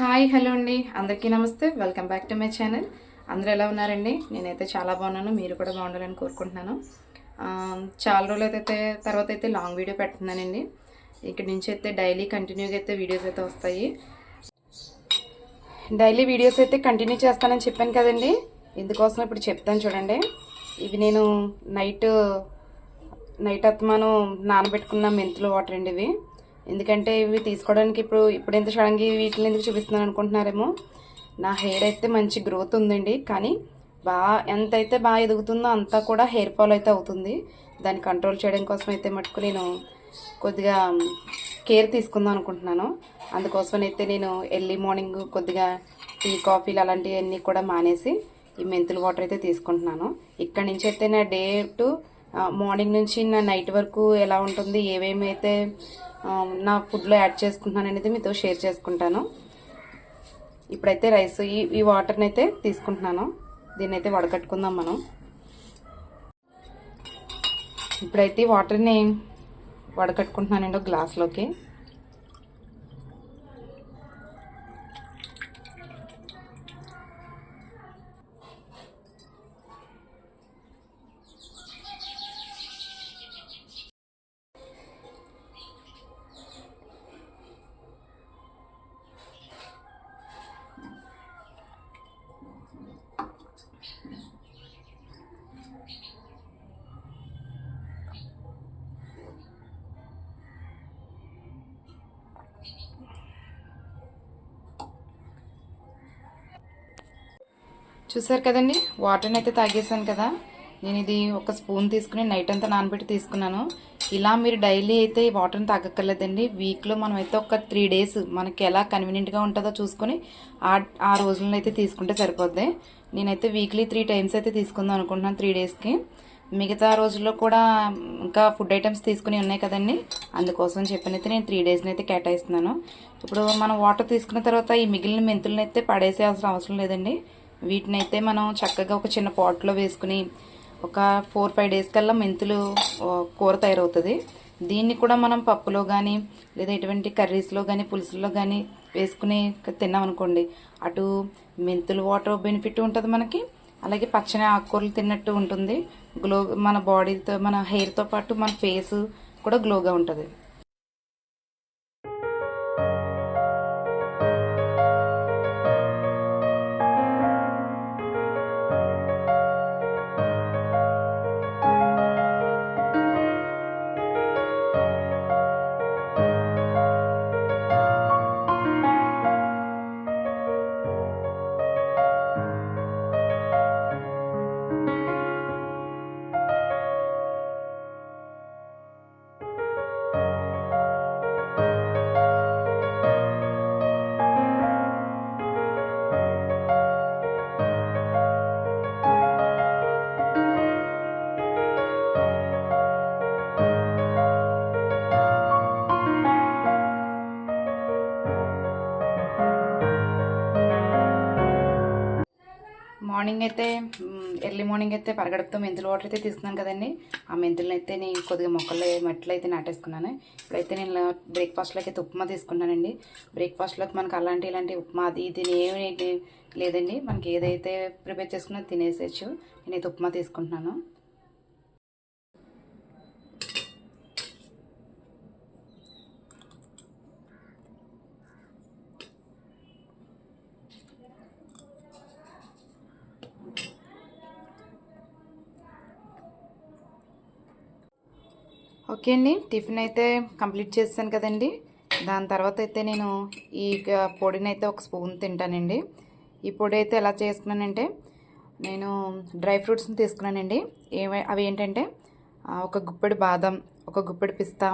Hi hello అండి. అందరికీ నమస్తే. Welcome back to my channel. అందరూ ఎలా ఉన్నారండి? నేనైతే చాలా బాగున్నాను. మీరు కూడా బాగుండాలని కోరుకుంటున్నాను. చాలా రోజులు అయితే తర్వాత అయితే లాంగ్ వీడియో పెడుతున్నానండి. ఇక్కడి నుంచి అయితే డైలీ కంటిన్యూగా అయితే వీడియోస్ అయితే వస్తాయి. డైలీ వీడియోస్ అయితే కంటిన్యూ చేస్తానని చెప్పాను కదండి. ఇందుకోసం ఇప్పుడు చెప్తాను చూడండి. ఇవి నేను నైట్ నైట్ అత్మాను నానబెట్టుకున్న మెంతులు వాటర్ అండి ఇవి. ఎందుకంటే ఇవి తీసుకోవడానికి ఇప్పుడు ఇప్పుడు ఎంత సడన్గా వీటిని ఎందుకు చూపిస్తున్నాను అనుకుంటున్నారేమో. నా హెయిర్ అయితే మంచి గ్రోత్ ఉందండి. కానీ బాగా ఎంత అయితే బాగా ఎదుగుతుందో అంతా కూడా హెయిర్ ఫాల్ అయితే అవుతుంది. దాన్ని కంట్రోల్ చేయడం కోసం అయితే మటుకు నేను కొద్దిగా కేర్ తీసుకుందాం అనుకుంటున్నాను. అందుకోసమైతే నేను ఎర్లీ మార్నింగ్ కొద్దిగా టీ కాఫీలు అలాంటివన్నీ కూడా మానేసి ఈ మెంతుల వాటర్ అయితే తీసుకుంటున్నాను. ఇక్కడ నుంచి అయితే నా డే టు మార్నింగ్ నుంచి నా నైట్ వరకు ఎలా ఉంటుంది ఏమేమి అయితే నా ఫుడ్లో యాడ్ చేసుకుంటున్నాను అనేది మీతో షేర్ చేసుకుంటాను. ఇప్పుడైతే రైస్ ఈ ఈ వాటర్ని అయితే తీసుకుంటున్నాను. దీన్ని అయితే వడకట్టుకుందాం మనం. ఇప్పుడైతే ఈ వాటర్ని వడకట్టుకుంటున్నానండి ఒక గ్లాస్లోకి. చూసారు కదండి? వాటర్ని అయితే తాగేసాను కదా. నేను ఇది ఒక స్పూన్ తీసుకుని నైట్ అంతా నానబెట్టి తీసుకున్నాను. ఇలా మీరు డైలీ అయితే ఈ వాటర్ని తాగక్కర్లేదండి. వీక్లో మనం అయితే ఒక త్రీ డేస్ మనకి ఎలా కన్వీనియంట్గా ఉంటుందో చూసుకొని ఆ ఆ రోజులను అయితే తీసుకుంటే సరిపోద్ది. నేనైతే వీక్లీ త్రీ టైమ్స్ అయితే తీసుకుందాం అనుకుంటున్నాను త్రీ డేస్కి. మిగతా రోజుల్లో కూడా ఇంకా ఫుడ్ ఐటమ్స్ తీసుకుని ఉన్నాయి కదండి. అందుకోసం చెప్పనైతే నేను త్రీ డేస్ని అయితే కేటాయిస్తున్నాను. ఇప్పుడు మనం వాటర్ తీసుకున్న తర్వాత ఈ మిగిలిన మెంతులను అయితే పడేసేయాల్సిన అవసరం లేదండి. వీటిని అయితే మనం చక్కగా ఒక చిన్న పాట్లో వేసుకుని ఒక ఫోర్ ఫైవ్ డేస్ కల్లా మెంతులు కూర తయారవుతుంది. దీన్ని కూడా మనం పప్పులో కానీ లేదా ఎటువంటి కర్రీస్లో కానీ పులుసుల్లో కానీ వేసుకుని తిన్నామనుకోండి అటు మెంతులు వాటర్ బెనిఫిట్ ఉంటుంది మనకి అలాగే పచ్చని ఆకుకూరలు తిన్నట్టు ఉంటుంది. గ్లో మన బాడీతో మన హెయిర్తో పాటు మన ఫేస్ కూడా గ్లోగా ఉంటుంది. మార్నింగ్ అయితే ఎర్లీ మార్నింగ్ అయితే పరగడుపుతో మెంతుల వాటర్ అయితే తీసుకున్నాను కదండి. ఆ మెంతులను అయితే నేను కొద్దిగా మొక్కలు మట్టిలో అయితే నాటేసుకున్నాను. ఇప్పుడైతే నేను బ్రేక్ఫాస్ట్లోకి అయితే ఉప్మా తీసుకున్నానండి బ్రేక్ఫాస్ట్లోకి మనకు అలాంటి ఇలాంటి ఉప్మా అది ఇది ఏమి లేదండి. మనకి ఏదైతే ప్రిపేర్ చేసుకున్నా తినేసేయచ్చు. నేనైతే ఉప్మా తీసుకుంటున్నాను. ఓకే అండి. టిఫిన్ అయితే కంప్లీట్ చేస్తాను కదండి. దాని తర్వాత అయితే నేను ఈ పొడిని అయితే ఒక స్పూన్ తింటానండి. ఈ పొడి అయితే ఎలా చేసుకున్నానంటే నేను డ్రై ఫ్రూట్స్ని తీసుకున్నానండి. ఏమై అవి ఏంటంటే ఒక గుప్పెడు బాదం ఒక గుప్పెడు పిస్తా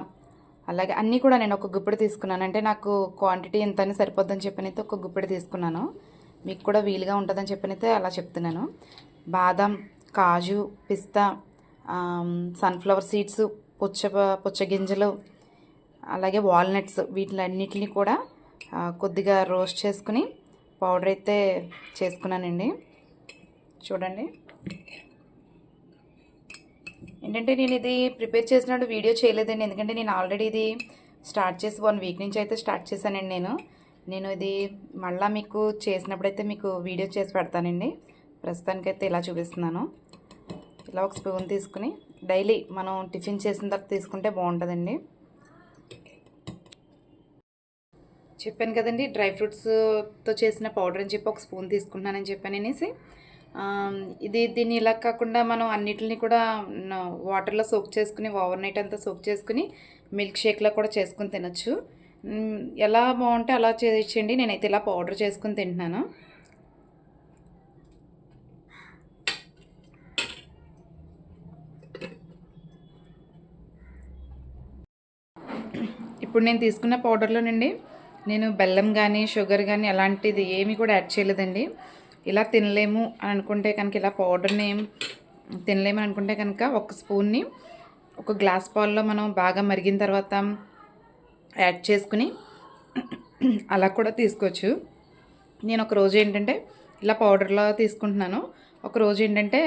అలాగే అన్నీ కూడా నేను ఒక గుప్పెడు తీసుకున్నాను. అంటే నాకు క్వాంటిటీ ఎంత అని సరిపోద్దని చెప్పనైతే ఒక గుప్పెడు తీసుకున్నాను. మీకు కూడా వీలుగా ఉంటుందని చెప్పనైతే అలా చెప్తున్నాను. బాదం కాజు పిస్తా సన్ఫ్లవర్ సీడ్స్ పుచ్చ పుచ్చగింజలు అలాగే వాల్నట్స్ వీటిలన్నిటిని కూడా కొద్దిగా రోస్ట్ చేసుకుని పౌడర్ అయితే చేసుకున్నానండి. చూడండి. ఏంటంటే నేను ఇది ప్రిపేర్ చేసినప్పుడు వీడియో చేయలేదండి. ఎందుకంటే నేను ఆల్రెడీ ఇది స్టార్ట్ చేసి వన్ వీక్ నుంచి అయితే స్టార్ట్ చేశానండి నేను. నేను ఇది మళ్ళీ మీకు చేసినప్పుడైతే మీకు వీడియో చేసి పెడతానండి. ప్రస్తుతానికైతే ఇలా చూపిస్తున్నాను. ఇలా ఒక స్పూన్ తీసుకుని డైలీ మనం టిఫిన్ చేసిన తర్వాత తీసుకుంటే బాగుంటుందండి. చెప్పాను కదండి డ్రై ఫ్రూట్స్తో చేసిన పౌడర్ అని చెప్పి ఒక స్పూన్ తీసుకుంటున్నానని చెప్పాను అనేసి. ఇది దీన్ని ఇలా కాకుండా మనం అన్నిటిని కూడా వాటర్లో సోక్ చేసుకుని ఓవర్ నైట్ అంతా సోక్ చేసుకుని మిల్క్ షేక్లో కూడా చేసుకుని తినచ్చు. ఎలా బాగుంటే అలా చేయించండి నేనైతే ఇలా పౌడర్ చేసుకుని తింటున్నాను. ఇప్పుడు నేను తీసుకున్న పౌడర్లోనండి నేను బెల్లం కానీ షుగర్ కానీ అలాంటిది ఏమీ కూడా యాడ్ చేయలేదండి. ఇలా తినలేము అని అనుకుంటే కనుక ఇలా పౌడర్ని తినలేము అని అనుకుంటే కనుక ఒక స్పూన్ని ఒక గ్లాస్ పాల్లో మనం బాగా మరిగిన తర్వాత యాడ్ చేసుకుని అలా కూడా తీసుకోవచ్చు. నేను ఒక రోజు ఏంటంటే ఇలా పౌడర్లో తీసుకుంటున్నాను. ఒక రోజు ఏంటంటే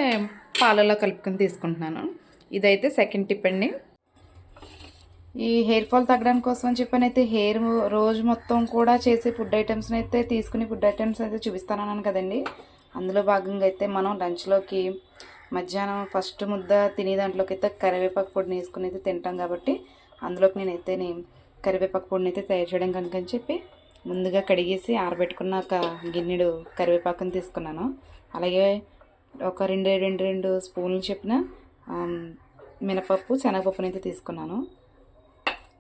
పాలలో కలుపుకొని తీసుకుంటున్నాను. ఇదైతే సెకండ్ టిప్ అండి. ఈ హెయిర్ ఫాల్ తగ్గడానికి కోసం అని చెప్పి అయితే హెయిర్ రోజు మొత్తం కూడా చేసే ఫుడ్ ఐటమ్స్ని అయితే తీసుకుని ఫుడ్ ఐటమ్స్ అయితే చూపిస్తానన్నాను కదండి. అందులో భాగంగా అయితే మనం లంచ్లోకి మధ్యాహ్నం ఫస్ట్ ముద్ద తినే దాంట్లోకి అయితే కరివేపాకు పొడిని వేసుకుని అయితే తింటాం కాబట్టి అందులోకి నేనైతే నేను కరివేపాకు పొడిని అయితే తయారు చేయడం కనుక అని చెప్పి ముందుగా కడిగేసి ఆరబెట్టుకున్న ఒక గిన్నెడు కరివేపాకుని తీసుకున్నాను. అలాగే ఒక రెండు రెండు రెండు స్పూన్లు చెప్పిన మినపప్పు శనగపప్పునైతే తీసుకున్నాను.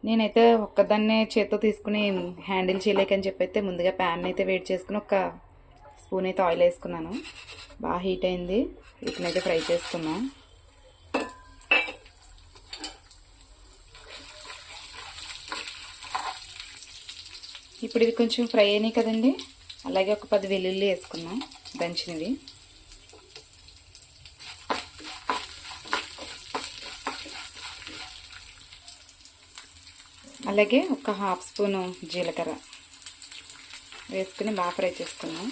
నేనైతే ఒక్కదాన్నే చేత్తో తీసుకుని హ్యాండిల్ చేయలేకని చెప్పి అయితే ముందుగా ప్యాన్ అయితే వేడి చేసుకుని ఒక స్పూన్ అయితే ఆయిల్ వేసుకున్నాను. బాగా హీట్ అయింది. వీటిని అయితే ఫ్రై చేసుకున్నాం ఇప్పుడు ఇవి కొంచెం ఫ్రై అయినాయి కదండి. అలాగే ఒక పది వెల్లుల్లి వేసుకున్నాం దంచినవి. అలాగే ఒక హాఫ్ స్పూను జీలకర్ర వేసుకుని బాగా ఫ్రై చేసుకున్నాం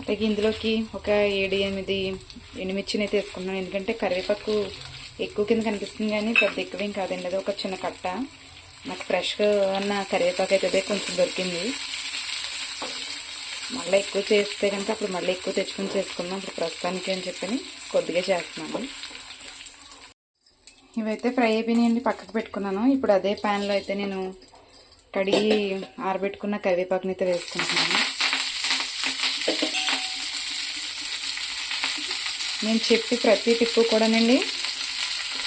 అలాగే ఇందులోకి ఒక ఏడు ఎనిమిది ఎండుమిర్చిని అయితే వేసుకున్నాను ఎందుకంటే కరివేపాకు ఎక్కువ కింద కనిపిస్తుంది కానీ పెద్ద ఎక్కువేం కాదండి. అది ఒక చిన్న కట్ట. నాకు ఫ్రెష్గా ఉన్న కరివేపాకు అయితే కొంచెం దొరికింది. మళ్ళీ ఎక్కువ చేస్తే కనుక అప్పుడు మళ్ళీ ఎక్కువ తెచ్చుకొని చేసుకున్నాం ఇప్పుడు ప్రస్తుతానికి అని చెప్పని కొద్దిగా చేస్తున్నాను. ఇవైతే ఫ్రై అయిపోయినాయండి పక్కకు పెట్టుకున్నాను. ఇప్పుడు అదే ప్యాన్లో అయితే నేను కడిగి ఆరబెట్టుకున్న కరివేపాకుని అయితే వేసుకుంటున్నాను. నేను చెప్పి ప్రతి టిప్పు కూడానండి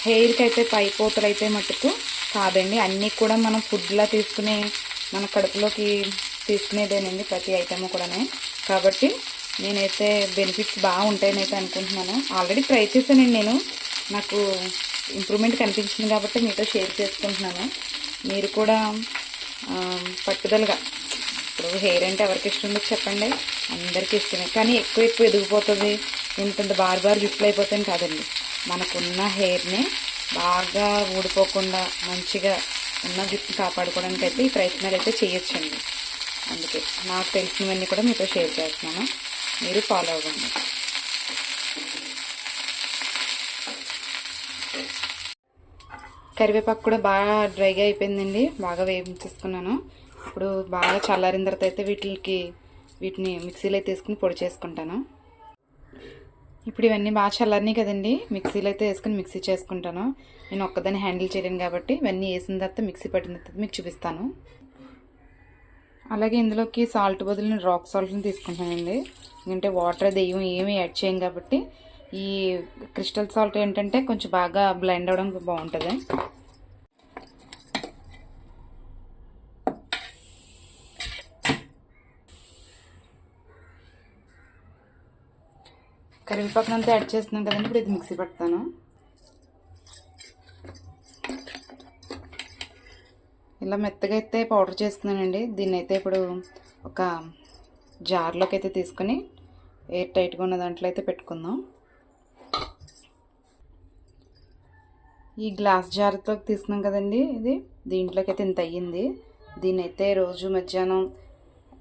హెయిర్కి అయితే పైపోతలు అయితే మటుకు కాదండి. అన్నీ కూడా మనం ఫుడ్లా తీసుకునే మన కడుపులోకి తీసుకునేదేనండి ప్రతి ఐటమ్ కూడానే. కాబట్టి నేనైతే బెనిఫిట్స్ బాగా ఉంటాయని అయితే అనుకుంటున్నాను. ఆల్రెడీ ట్రై చేశానండి నేను. నాకు ఇంప్రూవ్మెంట్ కనిపించింది కాబట్టి మీతో షేర్ చేసుకుంటున్నాను. మీరు కూడా పట్టుదలగా ఇప్పుడు హెయిర్ అంటే ఎవరికి ఇష్టం ఉందో చెప్పండి. అందరికీ ఇష్టమే. కానీ ఎక్కువ ఎక్కువ ఎదిగిపోతుంది. ఇంతంత బార్ బార్ జుట్లు అయిపోతాను కాదండి. మనకున్న హెయిర్ని బాగా ఊడిపోకుండా మంచిగా ఉన్న జుట్టు కాపాడుకోవడానికి అయితే ఈ ప్రయత్నాలు అయితే చేయొచ్చండి. అందుకే నాకు తెలిసినవన్నీ కూడా మీతో షేర్ చేస్తున్నాను. మీరు ఫాలో అవ్వండి. కరివేపాకు కూడా బాగా డ్రైగా అయిపోయిందండి. బాగా వేయించేసుకున్నాను. ఇప్పుడు బాగా చల్లారిన తర్వాత అయితే వీటికి వీటిని మిక్సీలో అయితే తీసుకుని పొడి చేసుకుంటాను. ఇప్పుడు ఇవన్నీ బాగా చల్లారినాయి కదండి. మిక్సీలో అయితే వేసుకుని మిక్సీ చేసుకుంటాను. నేను ఒక్కదాన్ని హ్యాండిల్ చేయలేను కాబట్టి ఇవన్నీ వేసిన తర్వాత మిక్సీ పట్టిన తర్వాత మీకు చూపిస్తాను. అలాగే ఇందులోకి సాల్ట్ బదులు నేను రాక్ సాల్ట్ని తీసుకుంటానండి. ఎందుకంటే వాటర్ అది ఏమి ఏమీ యాడ్ చేయం కాబట్టి ఈ క్రిస్టల్ సాల్ట్ ఏంటంటే కొంచెం బాగా బ్లెండ్ అవ్వడానికి బాగుంటుంది. కరివేపాకును అంతా యాడ్ చేస్తున్నాం కదండి ఇప్పుడు ఇది మిక్సీ పెడతాను ఇలా మెత్తగా అయితే పౌడర్ చేసుకున్నానండి. దీన్ని అయితే ఇప్పుడు ఒక జార్లోకి అయితే తీసుకొని ఎయిర్ టైట్గా ఉన్న దాంట్లో అయితే పెట్టుకుందాం. ఈ గ్లాస్ జార్తో తీసుకున్నాం కదండి ఇది. దీంట్లోకి అయితే ఇంత అయ్యింది. దీని అయితే రోజు మధ్యాహ్నం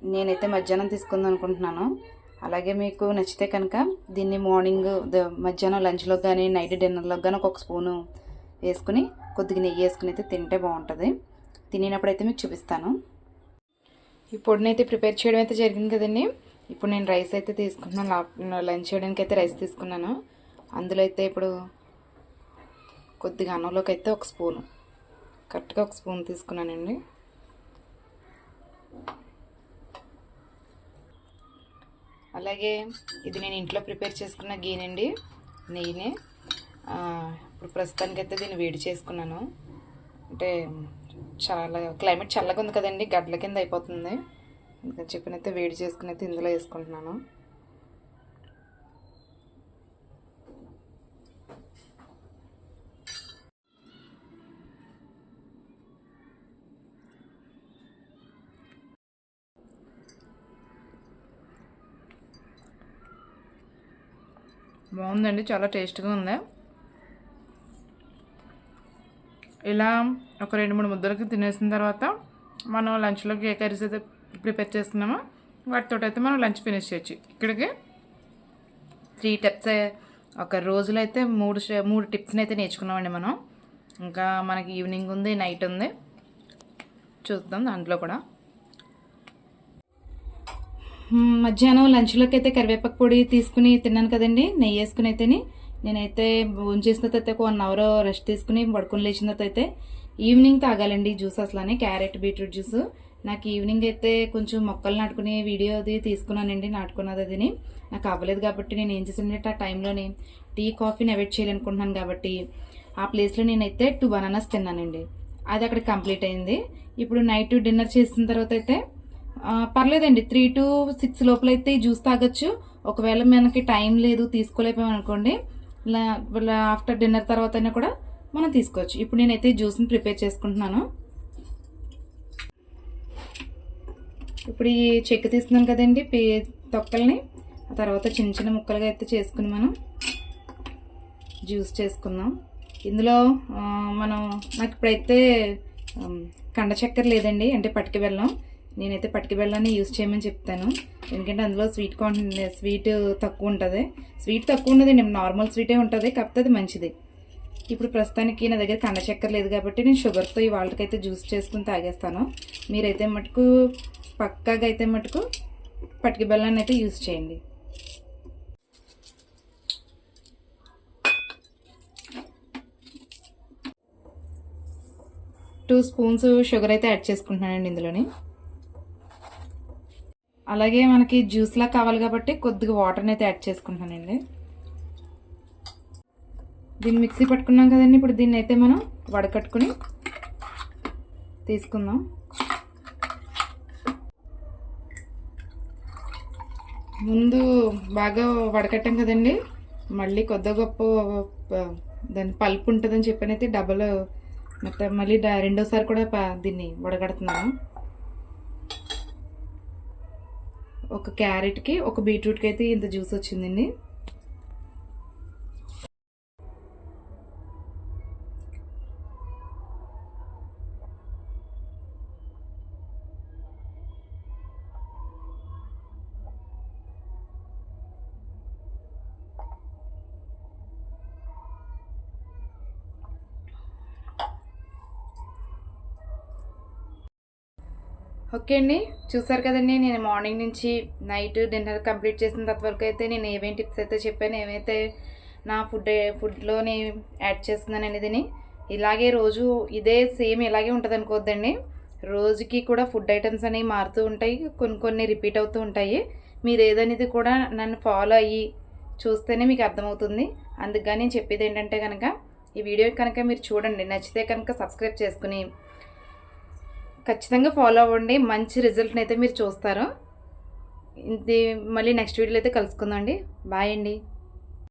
నేనైతే మధ్యాహ్నం తీసుకుందాం అనుకుంటున్నాను. అలాగే మీకు నచ్చితే కనుక దీన్ని మార్నింగ్ ద- మధ్యాహ్నం లంచ్లో కానీ నైట్ డిన్నర్లో కానీ ఒక స్పూను వేసుకుని కొద్దిగా నెయ్యి వేసుకుని అయితే తింటే బాగుంటుంది. తినేటప్పుడు అయితే మీకు చూపిస్తాను. ఈ పొడిని అయితే ప్రిపేర్ చేయడం అయితే జరిగింది కదండి. ఇప్పుడు నేను రైస్ అయితే తీసుకుంటున్నాను. లంచ్ చేయడానికి అయితే రైస్ తీసుకున్నాను. అందులో అయితే ఇప్పుడు కొద్దిగా అన్నంలోకి అయితే ఒక స్పూను. కరెక్ట్గా ఒక స్పూన్ తీసుకున్నానండి. అలాగే ఇది నేను ఇంట్లో ప్రిపేర్ చేసుకున్న గీనండి నెయ్యిని. ఇప్పుడు ప్రస్తుతానికైతే దీన్ని వేడి చేసుకున్నాను. అంటే చాలా క్లైమేట్ చల్లగా ఉంది కదండి గడ్డల కింద అయిపోతుంది. ఇంకా చెప్పినైతే వేడి చేసుకుని అయితే ఇందులో వేసుకుంటున్నాను. బాగుందండి చాలా టేస్ట్గా ఉంది. ఇలా ఒక రెండు మూడు ముద్దలకి తినేసిన తర్వాత మనం లంచ్లోకి ఏ కర్రీస్ అయితే ప్రిపేర్ చేస్తున్నామో వాటితో అయితే మనం లంచ్ ఫినిష్ చేయొచ్చు. ఇక్కడికి త్రీ టిప్స్ ఒక రోజులో అయితే మూడు మూడు టిప్స్ని అయితే నేర్చుకున్నామండి మనం. ఇంకా మనకి ఈవినింగ్ ఉంది నైట్ ఉంది. చూద్దాం దాంట్లో కూడా. మధ్యాహ్నం లంచ్లోకి అయితే కరివేపాకు పొడి తీసుకుని తిన్నాను కదండి. నెయ్యి వేసుకుని అయితేని నేనైతే భోజనం చేసిన తర్వాత అయితే ఒక వన్ అవర్ రెస్ట్ తీసుకుని పడుకుని లేచిన తర్వాత అయితే ఈవినింగ్ తాగాలండి జ్యూస్ అసలు క్యారెట్ బీట్రూట్ జ్యూస్. నాకు ఈవినింగ్ అయితే కొంచెం మొక్కలు నాటుకునే వీడియో అది తీసుకున్నానండి నాటుకున్నది అదిని. నాకు అవ్వలేదు కాబట్టి నేను ఏం చేసానంటే ఆ టైంలోని టీ కాఫీని అవాయిడ్ చేయాలనుకుంటున్నాను కాబట్టి ఆ ప్లేస్లో నేనైతే టూ బనానాస్ తిన్నానండి. అది అక్కడ కంప్లీట్ అయింది. ఇప్పుడు నైట్ డిన్నర్ చేసిన తర్వాత అయితే పర్లేదండి. త్రీ టు సిక్స్ లోపల అయితే జ్యూస్ తాగొచ్చు. ఒకవేళ మనకి టైం లేదు తీసుకోలేకపోయాం అనుకోండి ఆఫ్టర్ డిన్నర్ తర్వాత అయినా కూడా మనం తీసుకోవచ్చు. ఇప్పుడు నేనైతే జ్యూస్ని ప్రిపేర్ చేసుకుంటున్నాను. ఇప్పుడు ఈ చెక్క తీస్తున్నాను కదండి పే తొక్కల్ని. ఆ తర్వాత చిన్న చిన్న ముక్కలుగా అయితే చేసుకుని మనం జ్యూస్ చేసుకుందాం. ఇందులో మనం నాకు ఇప్పుడైతే కండ చక్కెర లేదండి అంటే పట్టుకు వెళ్ళాం నేనైతే పటిక బెల్లాన్ని యూజ్ చేయమని చెప్తాను. ఎందుకంటే అందులో స్వీట్ క్వాంటిటీ స్వీట్ తక్కువ ఉంటుంది. స్వీట్ తక్కువ ఉండదండి నార్మల్ స్వీటే ఉంటుంది కాకపోతే అది మంచిది. ఇప్పుడు ప్రస్తుతానికి నా దగ్గర కండ చక్కెర లేదు కాబట్టి నేను షుగర్తో ఈ వాళ్ళకైతే జ్యూస్ చేసుకుని తాగేస్తాను. మీరైతే మటుకు పక్కాగా అయితే మటుకు పటికి బెల్లాన్ని అయితే యూజ్ చేయండి. టూ స్పూన్స్ షుగర్ అయితే యాడ్ చేసుకుంటున్నానండి ఇందులోని. అలాగే మనకి జ్యూస్లా కావాలి కాబట్టి కొద్దిగా వాటర్ని అయితే యాడ్ చేసుకుంటున్నానండి దీన్ని మిక్సీ పట్టుకున్నాం కదండి ఇప్పుడు దీన్ని అయితే మనం వడకట్టుకుని తీసుకుందాం. ముందు బాగా వడకట్టాం కదండి మళ్ళీ కొద్ద గొప్ప దాని పల్పు ఉంటుందని చెప్పనైతే డబల్ మొత్తం మళ్ళీ డ- రెండోసారి కూడా ప- దీన్ని వడగడుతున్నాను. ఒక క్యారెట్కి ఒక బీట్రూట్కి అయితే ఇంత జ్యూస్ వచ్చిందండి ఓకే అండి. చూసారు కదండి నేను మార్నింగ్ నుంచి నైట్ డిన్నర్ కంప్లీట్ చేసిన తర్వాత వరకు అయితే నేను ఏమేమి టిప్స్ అయితే చెప్పాను ఏమైతే నా ఫుడ్ ఫుడ్లోని యాడ్ చేస్తున్నాను అనేదిని. ఇలాగే రోజు ఇదే సేమ్ ఇలాగే ఉంటుంది అనుకోవద్దండి. రోజుకి కూడా ఫుడ్ ఐటమ్స్ అనేవి మారుతూ ఉంటాయి కొన్ని కొన్ని రిపీట్ అవుతూ ఉంటాయి. మీరు ఏదనేది కూడా నన్ను ఫాలో అయ్యి చూస్తేనే మీకు అర్థమవుతుంది. అందుకని నేను చెప్పేది ఏంటంటే కనుక ఈ వీడియో కనుక మీరు చూడండి నచ్చితే కనుక సబ్స్క్రైబ్ చేసుకుని ఖచ్చితంగా ఫాలో అవ్వండి. మంచి రిజల్ట్ని అయితే మీరు చూస్తారు. ఇది మళ్ళీ నెక్స్ట్ వీడియోలో అయితే కలుసుకుందాం అండి. బాయ్ అండి.